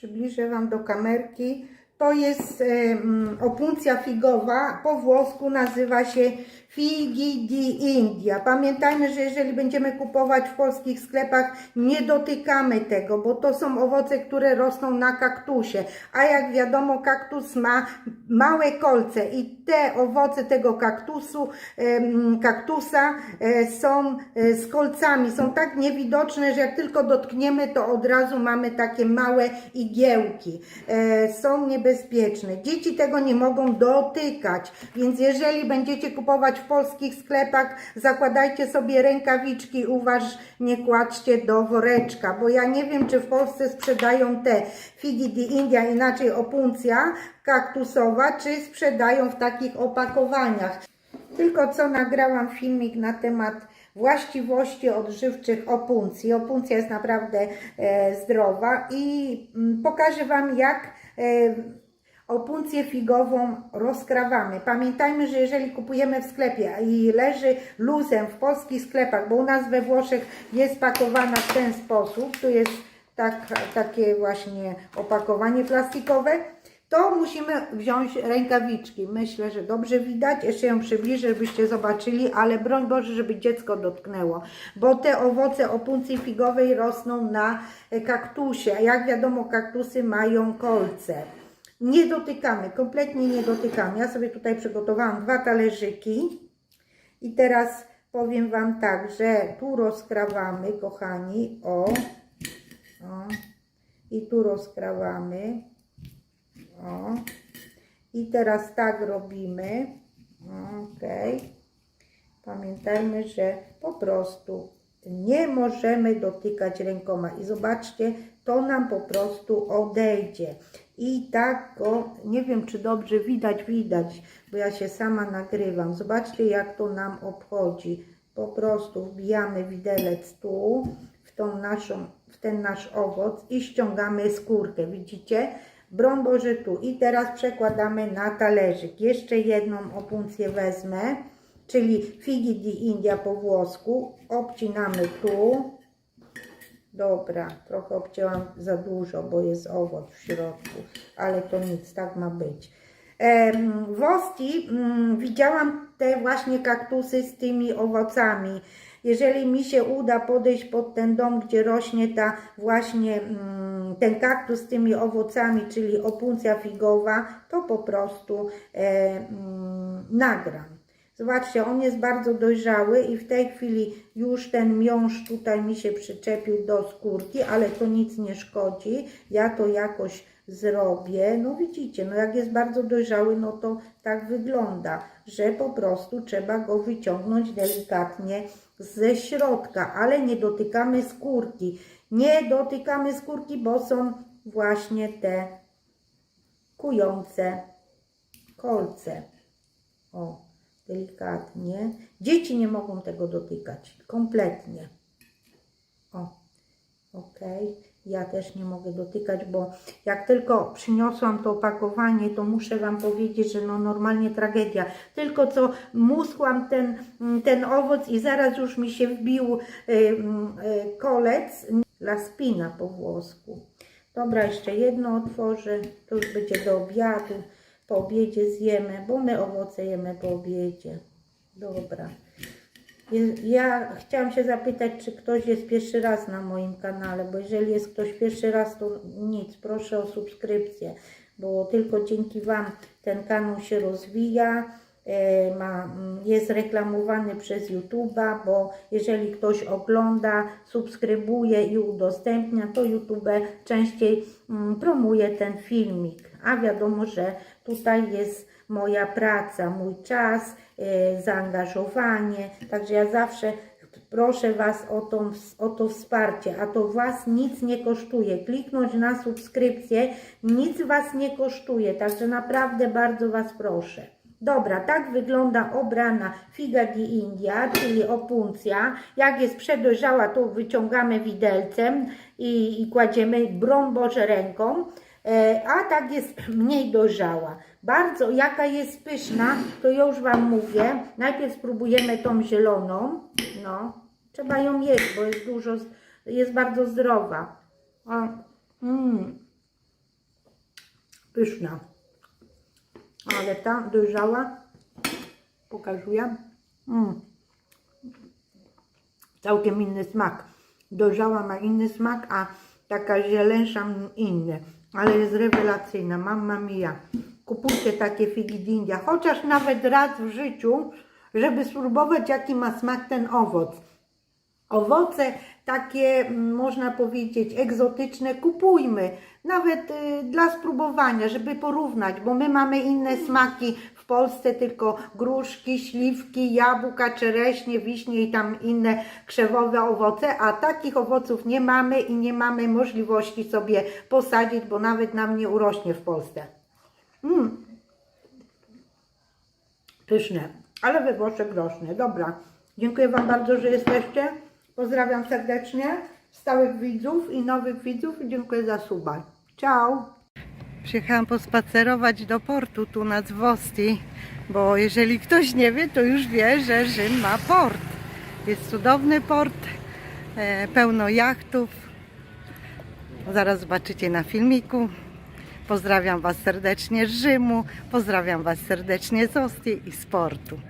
Przybliżę Wam do kamerki. To jest e, mm, opuncja figowa. Po włosku nazywa się Figi di India. Pamiętajmy, że jeżeli będziemy kupować w polskich sklepach, nie dotykamy tego, bo to są owoce, które rosną na kaktusie. A jak wiadomo, kaktus ma małe kolce i te owoce tego kaktusu, em, kaktusa e, są e, z kolcami, są tak niewidoczne, że jak tylko dotkniemy, to od razu mamy takie małe igiełki. E, Są niebezpieczne. Dzieci tego nie mogą dotykać, więc jeżeli będziecie kupować w polskich sklepach, zakładajcie sobie rękawiczki, uważnie kładźcie do woreczka, bo ja nie wiem, czy w Polsce sprzedają te figi di India, inaczej opuncja kaktusowa, czy sprzedają w takich opakowaniach. Tylko co nagrałam filmik na temat właściwości odżywczych opuncji. Opuncja jest naprawdę e, zdrowa i mm, pokażę Wam jak e, opuncję figową rozkrawamy. Pamiętajmy, że jeżeli kupujemy w sklepie i leży luzem w polskich sklepach, bo u nas we Włoszech jest pakowana w ten sposób, tu jest tak, takie właśnie opakowanie plastikowe, to musimy wziąć rękawiczki. Myślę, że dobrze widać. Jeszcze ją przybliżę, żebyście zobaczyli, ale broń Boże, żeby dziecko dotknęło, bo te owoce opuncji figowej rosną na kaktusie. A jak wiadomo, kaktusy mają kolce. Nie dotykamy, kompletnie nie dotykamy. Ja sobie tutaj przygotowałam dwa talerzyki i teraz powiem Wam tak, że tu rozkrawamy, kochani, o, o i tu rozkrawamy. O. I teraz tak robimy. Ok. Pamiętajmy, że po prostu nie możemy dotykać rękoma. I zobaczcie, to nam po prostu odejdzie. I tak go, nie wiem czy dobrze widać, widać, bo ja się sama nagrywam. Zobaczcie, jak to nam obchodzi. Po prostu wbijamy widelec tu, w, tą naszą, w ten nasz owoc i ściągamy skórkę. Widzicie? Broń Boże tu. I teraz przekładamy na talerzyk. Jeszcze jedną opuncję wezmę, czyli figi di India po włosku. Obcinamy tu. Dobra, trochę obcięłam za dużo, bo jest owoc w środku, ale to nic, tak ma być. W Ostii mm, widziałam te właśnie kaktusy z tymi owocami. Jeżeli mi się uda podejść pod ten dom, gdzie rośnie ta właśnie mm, ten kaktus z tymi owocami, czyli opuncja figowa, to po prostu e, mm, nagram. Zobaczcie, on jest bardzo dojrzały i w tej chwili już ten miąższ tutaj mi się przyczepił do skórki, ale to nic nie szkodzi. Ja to jakoś zrobię. No widzicie, no jak jest bardzo dojrzały, no to tak wygląda, że po prostu trzeba go wyciągnąć delikatnie ze środka, ale nie dotykamy skórki. Nie dotykamy skórki, bo są właśnie te kujące kolce. O, delikatnie. Dzieci nie mogą tego dotykać, kompletnie. O, ok. Ja też nie mogę dotykać, bo jak tylko przyniosłam to opakowanie, to muszę Wam powiedzieć, że no normalnie tragedia. Tylko co muskłam ten, ten owoc i zaraz już mi się wbił y, y, kolec, la spina po włosku. Dobra, jeszcze jedno otworzę, to już będzie do obiadu. Po obiedzie zjemy, bo my owoce jemy po obiedzie. Dobra. Ja chciałam się zapytać, czy ktoś jest pierwszy raz na moim kanale, bo jeżeli jest ktoś pierwszy raz, to nic, proszę o subskrypcję, bo tylko dzięki Wam ten kanał się rozwija, ma, mm, jest reklamowany przez YouTube'a, bo jeżeli ktoś ogląda, subskrybuje i udostępnia, to YouTube częściej mm, promuje ten filmik, a wiadomo, że tutaj jest moja praca, mój czas, e, zaangażowanie. Także ja zawsze proszę Was o, tą, o to wsparcie, a to Was nic nie kosztuje. Kliknąć na subskrypcję nic Was nie kosztuje, także naprawdę bardzo Was proszę. Dobra, tak wygląda obrana figa di India, czyli opuncja. Jak jest przedojrzała, to wyciągamy widelcem i, i kładziemy broń Boże ręką. E, a tak jest mniej dojrzała. Bardzo, jaka jest pyszna, to już Wam mówię. Najpierw spróbujemy tą zieloną. No, trzeba ją jeść, bo jest dużo, jest bardzo zdrowa. O, mm. Pyszna. Ale ta dojrzała, pokazuję. Mm. Całkiem inny smak. Dojrzała ma inny smak, a taka zieleńsza inny. Ale jest rewelacyjna. Mamma mia. Kupujcie takie figi d'India. Chociaż nawet raz w życiu, żeby spróbować jaki ma smak ten owoc. Owoce takie, mm, można powiedzieć, egzotyczne kupujmy, nawet y, dla spróbowania, żeby porównać, bo my mamy inne smaki w Polsce, tylko gruszki, śliwki, jabłka, czereśnie, wiśnie i tam inne krzewowe owoce, a takich owoców nie mamy i nie mamy możliwości sobie posadzić, bo nawet nam nie urośnie w Polsce. Mm. Pyszne, ale we Włoszech groszne. Dobra, dziękuję Wam bardzo, że jesteście. Pozdrawiam serdecznie stałych widzów i nowych widzów dziękuję za suba. Ciao! Przyjechałam pospacerować do portu tu nad Zwosti, bo jeżeli ktoś nie wie, to już wie, że Rzym ma port. Jest cudowny port, e, pełno jachtów. Zaraz zobaczycie na filmiku. Pozdrawiam Was serdecznie z Rzymu, pozdrawiam Was serdecznie z Ostii i z portu.